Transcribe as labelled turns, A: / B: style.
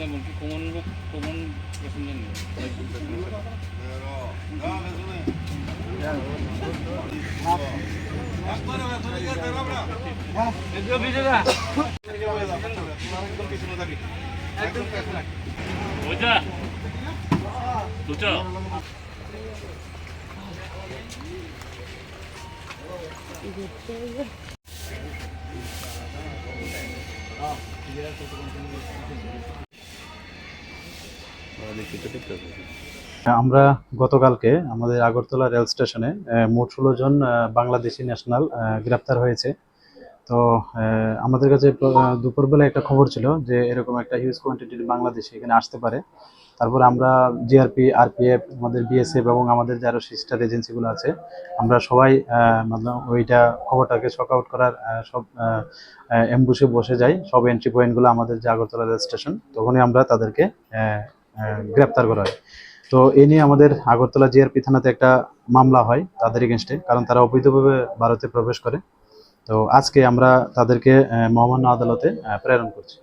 A: এমনকি কমন লোক common passenger নেই ওইটা দুটো
B: আমরা গতকালকে আমাদের আগরতলা রেল স্টেশনে মোট ষোলো জন বাংলাদেশি ন্যাশনাল গ্রেপ্তার হয়েছে। তো আমাদের কাছে দুপুরবেলা একটা খবর ছিল যে এরকম একটা হিউজ কোয়ান্টিটির বাংলাদেশি এখানে আসতে পারে। তারপর আমরা জিআরপি আরপিএফ আমাদের বিএসএফ এবং আমাদের যারা সিস্টার এজেন্সিগুলো আছে, আমরা সবাই মতলব ওইটা খবরটাকে শক আউট করার সব এমবুসে বসে যাই। সব এন্ট্রি পয়েন্টগুলো আমাদের যে আগরতলা রেল স্টেশন, তখনই আমরা তাদেরকে গ্রেপ্তার করা হয়। তো এ নিয়ে আমাদের আগরতলা জিআরপি থানাতে একটা মামলা হয় তাদের এগেনস্টে কারণ তারা অবৈধভাবে ভারতে প্রবেশ করে। তো আজকে আমরা তাদেরকে মহামান্য আদালতে প্রেরণ করছি।